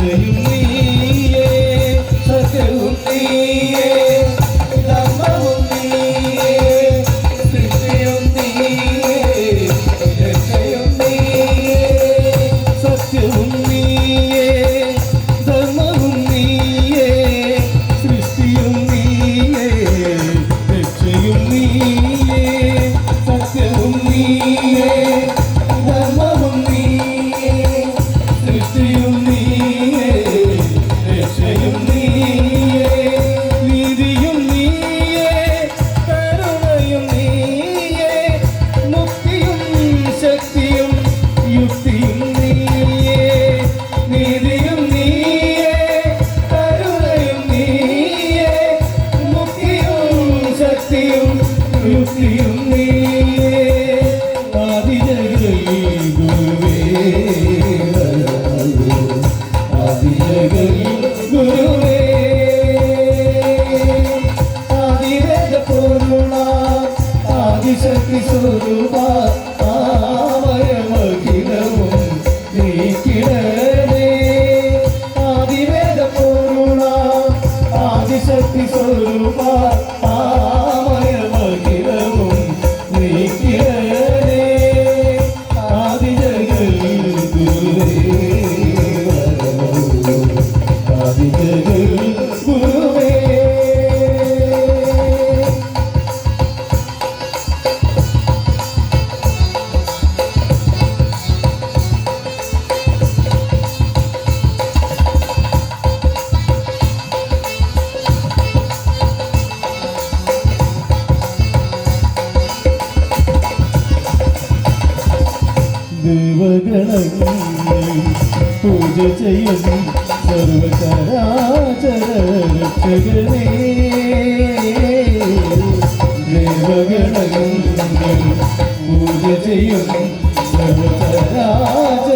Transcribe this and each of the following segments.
രക്ഷയും നീയേ സത്യവും നീയേ ധർമ്മവും നീയേ സൃഷ്ടിയും നീയേ രക്ഷയും നീയേ സത്യവും നീയേ ധർമ്മവും നീയേ സൃഷ്ടിയും നീയേ രക്ഷയും നീയേ സത്യവും നീയേ യുക്തിയും നീയേ ദേവഗണങ്ങൾ പൂജ ചെയ്യുന്നു. സർവചരാചര രക്ഷകനേ ദേവഗണങ്ങൾ പൂജ ചെയ്യുന്നു. സർവചരാചര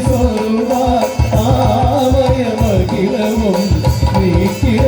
சொல்வார் ஆமய மகிழவும் நீக்கிற